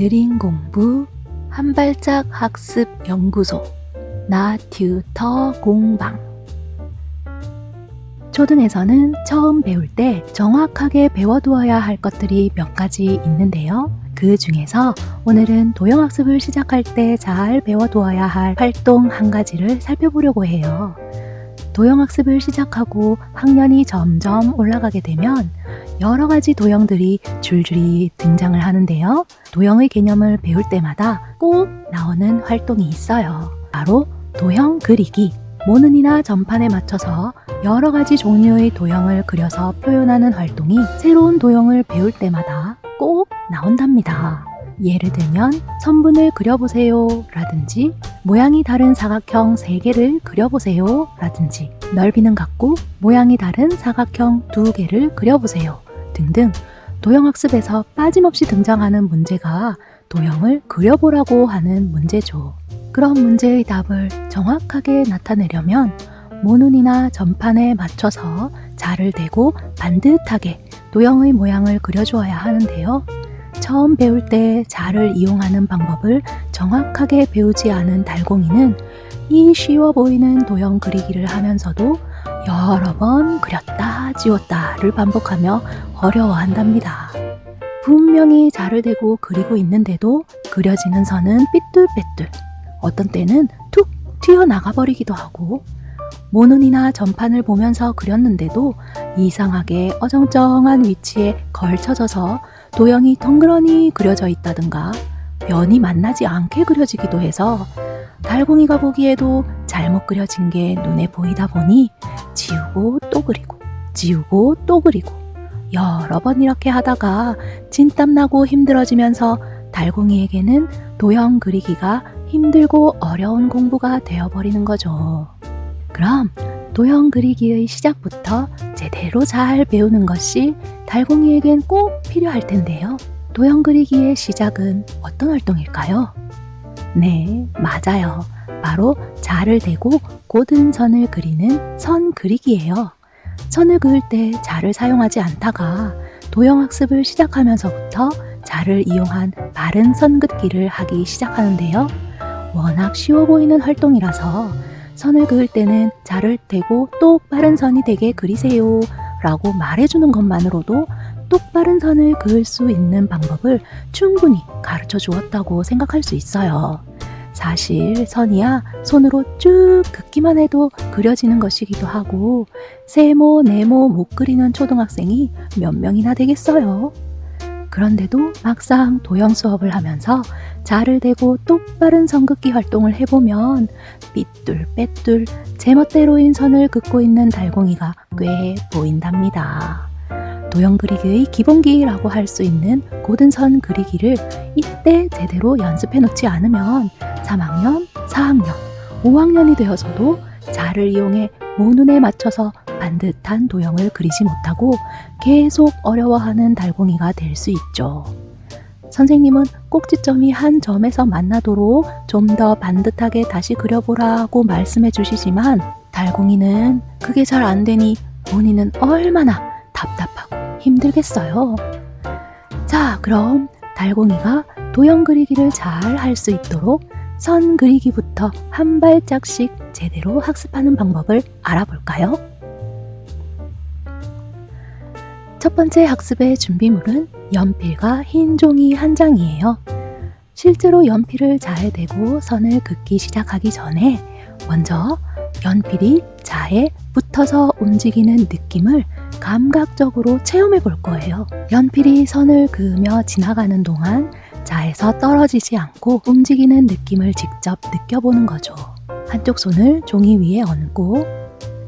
느린 공부 한 발짝 학습 연구소 나 튜터 공방 초등에서는 처음 배울 때 정확하게 배워두어야 할 것들이 몇 가지 있는데요. 그 중에서 오늘은 도형학습을 시작할 때 잘 배워두어야 할 활동 한 가지를 살펴보려고 해요. 도형학습을 시작하고 학년이 점점 올라가게 되면 여러 가지 도형들이 줄줄이 등장을 하는데요. 도형의 개념을 배울 때마다 꼭 나오는 활동이 있어요. 바로 도형 그리기. 모눈이나 전판에 맞춰서 여러 가지 종류의 도형을 그려서 표현하는 활동이 새로운 도형을 배울 때마다 꼭 나온답니다. 예를 들면 선분을 그려보세요 라든지 모양이 다른 사각형 3개를 그려보세요 라든지 넓이는 같고 모양이 다른 사각형 2개를 그려보세요 등등 도형학습에서 빠짐없이 등장하는 문제가 도형을 그려보라고 하는 문제죠. 그런 문제의 답을 정확하게 나타내려면 모눈이나 전판에 맞춰서 자를 대고 반듯하게 도형의 모양을 그려주어야 하는데요. 처음 배울 때 자를 이용하는 방법을 정확하게 배우지 않은 달공이는 이 쉬워 보이는 도형 그리기를 하면서도 여러 번 그렸다 지웠다를 반복하며 어려워한답니다. 분명히 자를 대고 그리고 있는데도 그려지는 선은 삐뚤빼뚤, 어떤 때는 툭 튀어나가 버리기도 하고, 모눈이나 전판을 보면서 그렸는데도 이상하게 어정쩡한 위치에 걸쳐져서 도형이 덩그러니 그려져 있다든가 변이 만나지 않게 그려지기도 해서 달공이가 보기에도 잘못 그려진 게 눈에 보이다 보니 지우고 또 그리고 지우고 또 그리고 여러 번 이렇게 하다가 진땀나고 힘들어지면서 달공이에게는 도형 그리기가 힘들고 어려운 공부가 되어버리는 거죠. 그럼 도형 그리기의 시작부터 제대로 잘 배우는 것이 달공이에겐 꼭 필요할 텐데요. 도형 그리기의 시작은 어떤 활동일까요? 네, 맞아요. 바로 자를 대고 고든 선을 그리는 선 그리기예요. 선을 그을 때 자를 사용하지 않다가 도형학습을 시작하면서부터 자를 이용한 바른 선 긋기를 하기 시작하는데요. 워낙 쉬워 보이는 활동이라서 선을 그을 때는 자를 대고 똑바른 선이 되게 그리세요 라고 말해주는 것만으로도 똑바른 선을 그을 수 있는 방법을 충분히 가르쳐 주었다고 생각할 수 있어요. 사실 선이야 손으로 쭉 긋기만 해도 그려지는 것이기도 하고 세모 네모 못 그리는 초등학생이 몇 명이나 되겠어요. 그런데도 막상 도형 수업을 하면서 자를 대고 똑바른 선긋기 활동을 해보면 삐뚤빼뚤 제멋대로인 선을 긋고 있는 달공이가 꽤 보인답니다. 도형 그리기의 기본기라고 할 수 있는 고든 선 그리기를 이때 제대로 연습해 놓지 않으면 3학년, 4학년, 5학년이 되어서도 자를 이용해 모눈에 맞춰서 반듯한 도형을 그리지 못하고 계속 어려워하는 달공이가 될 수 있죠. 선생님은 꼭지점이 한 점에서 만나도록 좀 더 반듯하게 다시 그려보라고 말씀해 주시지만 달공이는 그게 잘 안 되니 본인은 얼마나 힘들겠어요. 자, 그럼 달공이가 도형 그리기를 잘 할 수 있도록 선 그리기부터 한 발짝씩 제대로 학습하는 방법을 알아볼까요? 첫 번째 학습의 준비물은 연필과 흰 종이 한 장이에요. 실제로 연필을 자에 대고 선을 긋기 시작하기 전에 먼저 연필이 자에 붙어서 움직이는 느낌을 감각적으로 체험해 볼 거예요. 연필이 선을 그으며 지나가는 동안 자에서 떨어지지 않고 움직이는 느낌을 직접 느껴보는 거죠. 한쪽 손을 종이 위에 얹고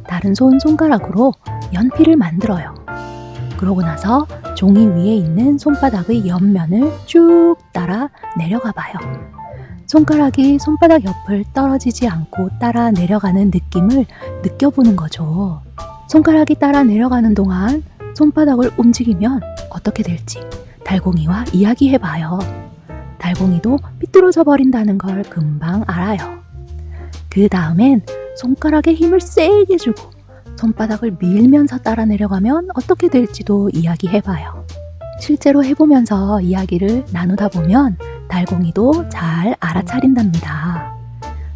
다른 손 손가락으로 연필을 만들어요. 그러고 나서 종이 위에 있는 손바닥의 옆면을 쭉 따라 내려가 봐요. 손가락이 손바닥 옆을 떨어지지 않고 따라 내려가는 느낌을 느껴보는 거죠. 손가락이 따라 내려가는 동안 손바닥을 움직이면 어떻게 될지 달공이와 이야기해 봐요. 달공이도 삐뚤어져 버린다는 걸 금방 알아요. 그 다음엔 손가락에 힘을 세게 주고 손바닥을 밀면서 따라 내려가면 어떻게 될지도 이야기해 봐요. 실제로 해보면서 이야기를 나누다 보면 달공이도 잘 알아차린답니다.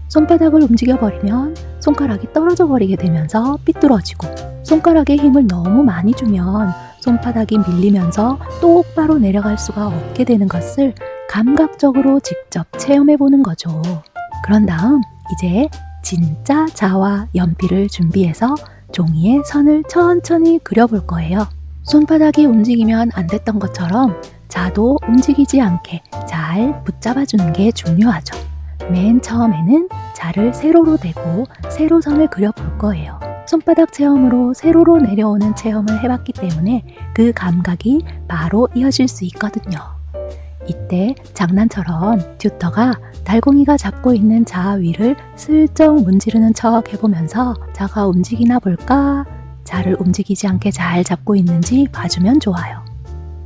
손바닥을 움직여버리면 손가락이 떨어져 버리게 되면서 삐뚤어지고 손가락에 힘을 너무 많이 주면 손바닥이 밀리면서 똑바로 내려갈 수가 없게 되는 것을 감각적으로 직접 체험해 보는 거죠. 그런 다음 이제 진짜 자와 연필을 준비해서 종이에 선을 천천히 그려볼 거예요. 손바닥이 움직이면 안 됐던 것처럼 자도 움직이지 않게 잘 붙잡아주는 게 중요하죠. 맨 처음에는 자를 세로로 대고 세로선을 그려볼 거예요. 손바닥 체험으로 세로로 내려오는 체험을 해봤기 때문에 그 감각이 바로 이어질 수 있거든요. 이때 장난처럼 튜터가 달공이가 잡고 있는 자 위를 슬쩍 문지르는 척 해보면서 자가 움직이나 볼까? 자를 움직이지 않게 잘 잡고 있는지 봐주면 좋아요.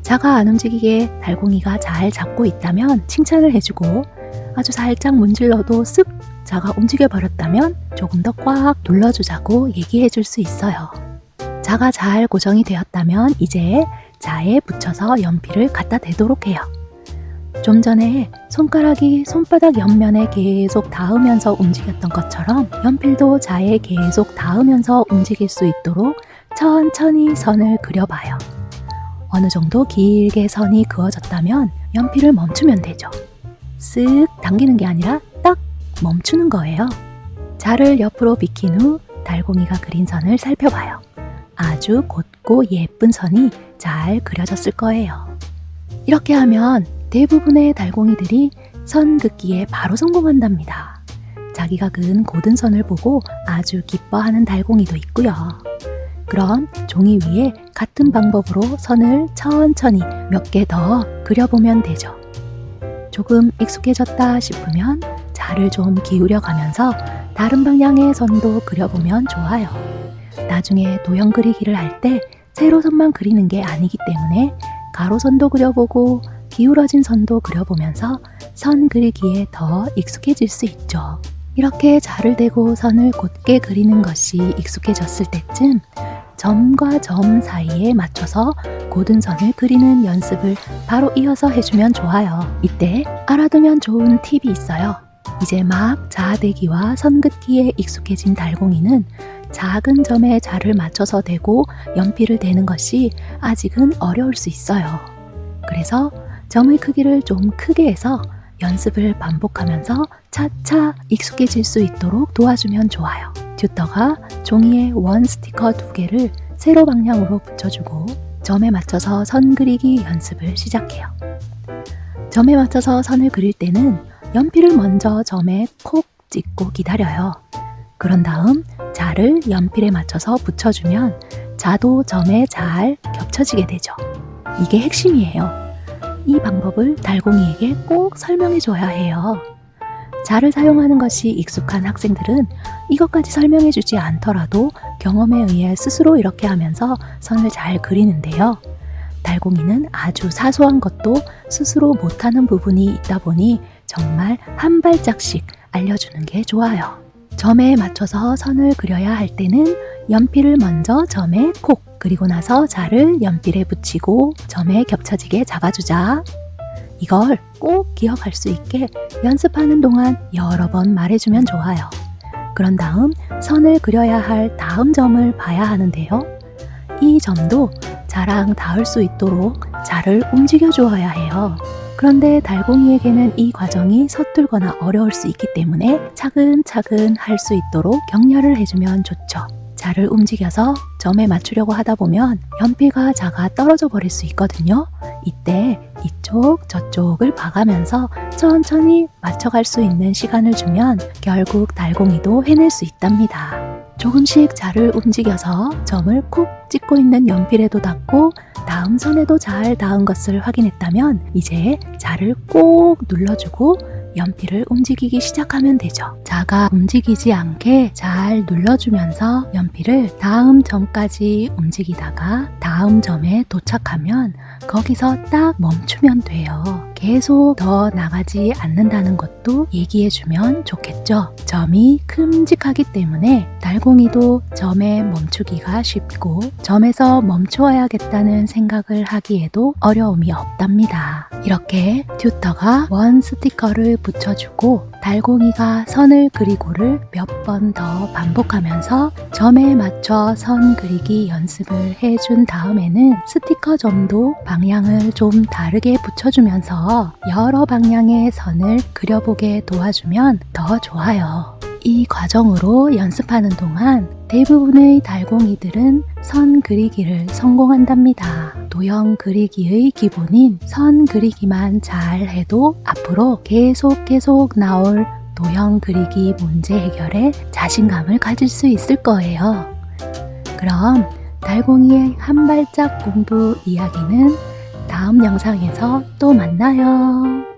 자가 안 움직이게 달공이가 잘 잡고 있다면 칭찬을 해주고 아주 살짝 문질러도 쓱 자가 움직여 버렸다면 조금 더 꽉 눌러주자고 얘기해 줄 수 있어요. 자가 잘 고정이 되었다면 이제 자에 붙여서 연필을 갖다 대도록 해요. 좀 전에 손가락이 손바닥 옆면에 계속 닿으면서 움직였던 것처럼 연필도 자에 계속 닿으면서 움직일 수 있도록 천천히 선을 그려봐요. 어느 정도 길게 선이 그어졌다면 연필을 멈추면 되죠. 쓱 당기는 게 아니라 딱 멈추는 거예요. 자를 옆으로 비킨 후 달공이가 그린 선을 살펴봐요. 아주 곧고 예쁜 선이 잘 그려졌을 거예요. 이렇게 하면 대부분의 달공이들이 선 긋기에 바로 성공한답니다. 자기가 그은 고든 선을 보고 아주 기뻐하는 달공이도 있고요. 그럼 종이 위에 같은 방법으로 선을 천천히 몇 개 더 그려보면 되죠. 조금 익숙해졌다 싶으면 자를 좀 기울여 가면서 다른 방향의 선도 그려보면 좋아요. 나중에 도형 그리기를 할 때 세로 선만 그리는 게 아니기 때문에 가로선도 그려보고 기울어진 선도 그려보면서 선 그리기에 더 익숙해질 수 있죠. 이렇게 자를 대고 선을 곧게 그리는 것이 익숙해졌을 때쯤 점과 점 사이에 맞춰서 고든 선을 그리는 연습을 바로 이어서 해주면 좋아요. 이때 알아두면 좋은 팁이 있어요. 이제 막 자대기와 선긋기에 익숙해진 달공이는 작은 점에 자를 맞춰서 대고 연필을 대는 것이 아직은 어려울 수 있어요. 그래서 점의 크기를 좀 크게 해서 연습을 반복하면서 차차 익숙해질 수 있도록 도와주면 좋아요. 튜터가 종이에 원 스티커 두 개를 세로 방향으로 붙여주고 점에 맞춰서 선 그리기 연습을 시작해요. 점에 맞춰서 선을 그릴 때는 연필을 먼저 점에 콕 찍고 기다려요. 그런 다음 자를 연필에 맞춰서 붙여주면 자도 점에 잘 겹쳐지게 되죠. 이게 핵심이에요. 이 방법을 달공이에게 꼭 설명해 줘야 해요. 자를 사용하는 것이 익숙한 학생들은 이것까지 설명해 주지 않더라도 경험에 의해 스스로 이렇게 하면서 선을 잘 그리는데요. 달공이는 아주 사소한 것도 스스로 못하는 부분이 있다 보니 정말 한 발짝씩 알려주는 게 좋아요. 점에 맞춰서 선을 그려야 할 때는 연필을 먼저 점에 콕 그리고 나서 자를 연필에 붙이고 점에 겹쳐지게 잡아주자. 이걸 꼭 기억할 수 있게 연습하는 동안 여러 번 말해주면 좋아요. 그런 다음 선을 그려야 할 다음 점을 봐야 하는데요. 이 점도 자랑 닿을 수 있도록 자를 움직여 주어야 해요. 그런데 달공이에게는 이 과정이 서툴거나 어려울 수 있기 때문에 차근차근 할 수 있도록 격려를 해주면 좋죠. 자를 움직여서 점에 맞추려고 하다 보면 연필과 자가 떨어져 버릴 수 있거든요. 이때 이쪽 저쪽을 봐가면서 천천히 맞춰갈 수 있는 시간을 주면 결국 달공이도 해낼 수 있답니다. 조금씩 자를 움직여서 점을 콕 찍고 있는 연필에도 닿고 다음 선에도 잘 닿은 것을 확인했다면 이제 자를 꼭 눌러주고 연필을 움직이기 시작하면 되죠. 자가 움직이지 않게 잘 눌러주면서 연필을 다음 점까지 움직이다가 다음 점에 도착하면 거기서 딱 멈추면 돼요. 계속 더 나가지 않는다는 것도 얘기해주면 좋겠죠. 점이 큼직하기 때문에 달공이도 점에 멈추기가 쉽고 점에서 멈추어야겠다는 생각을 하기에도 어려움이 없답니다. 이렇게 튜터가 원 스티커를 붙여주고 달공이가 선을 그리고를 몇 번 더 반복하면서 점에 맞춰 선 그리기 연습을 해준 다음에는 스티커 점도 방향을 좀 다르게 붙여주면서 여러 방향의 선을 그려보게 도와주면 더 좋아요. 이 과정으로 연습하는 동안 대부분의 달공이들은 선 그리기를 성공한답니다. 도형 그리기의 기본인 선 그리기만 잘 해도 앞으로 계속 계속 나올 도형 그리기 문제 해결에 자신감을 가질 수 있을 거예요. 그럼 달공이의 한 발짝 공부 이야기는 다음 영상에서 또 만나요.